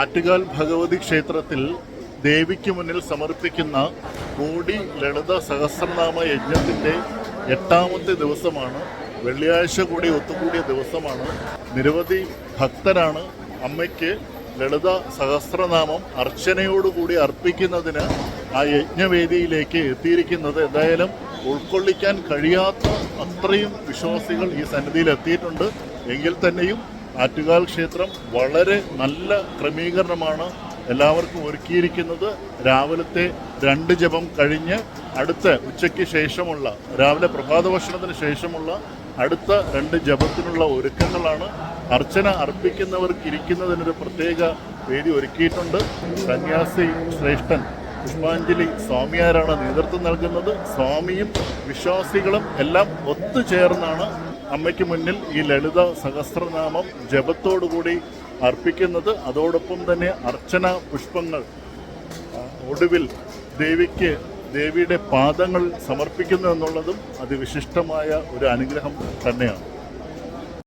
ആറ്റുകാൽ ഭഗവതി ക്ഷേത്രത്തിൽ ദേവിക്ക് മുന്നിൽ സമർപ്പിക്കുന്ന കോടി ലളിത സഹസ്രനാമ യജ്ഞത്തിന്റെ എട്ടാമത്തെ ദിവസമാണ്. വെള്ളിയാഴ്ച കൂടി ഒത്തുകൂടിയ ദിവസമാണ്. നിരവധി ഭക്തരാണ് അമ്മയ്ക്ക് ലളിത സഹസ്രനാമം അർച്ചനയോടുകൂടി അർപ്പിക്കുന്നതിന് ആ യജ്ഞവേദിയിലേക്ക് എത്തിയിരിക്കുന്നത്. എന്തായാലും ഉൾക്കൊള്ളിക്കാൻ കഴിയാത്ത അത്രയും വിശ്വാസികൾ ഈ സന്നിധിയിൽ എത്തിയിട്ടുണ്ട്. എങ്കിൽ തന്നെയും ആറ്റുകാൽ ക്ഷേത്രം വളരെ നല്ല ക്രമീകരണമാണ് എല്ലാവർക്കും ഒരുക്കിയിരിക്കുന്നത്. രാവിലത്തെ രണ്ട് ജപം കഴിഞ്ഞ് അടുത്ത ഉച്ചയ്ക്ക് ശേഷമുള്ള രാവിലെ പ്രഭാത ഭക്ഷണത്തിന് ശേഷമുള്ള അടുത്ത രണ്ട് ജപത്തിനുള്ള ഒരുക്കങ്ങളാണ് അർച്ചന അർപ്പിക്കുന്നവർക്ക് ഇരിക്കുന്നതിനൊരു പ്രത്യേക വേദി ഒരുക്കിയിട്ടുണ്ട്. സന്യാസി ശ്രേഷ്ഠൻ പുഷ്പാഞ്ജലി സ്വാമിയാരാണ് നേതൃത്വം നൽകുന്നത്. സ്വാമിയും വിശ്വാസികളും എല്ലാം ഒത്തുചേർന്നാണ് അമ്മയ്ക്ക് മുന്നിൽ ഈ ലളിത സഹസ്രനാമം ജപത്തോടുകൂടി അർപ്പിക്കുന്നത് അതോടൊപ്പം തന്നെ അർച്ചന പുഷ്പങ്ങൾ ഒടുവിൽ ദേവിക്ക് ദേവിയുടെ പാദങ്ങൾ സമർപ്പിക്കുന്നു എന്നുള്ളതും അതിവിശിഷ്ടമായ ഒരു അനുഗ്രഹം തന്നെയാണ്.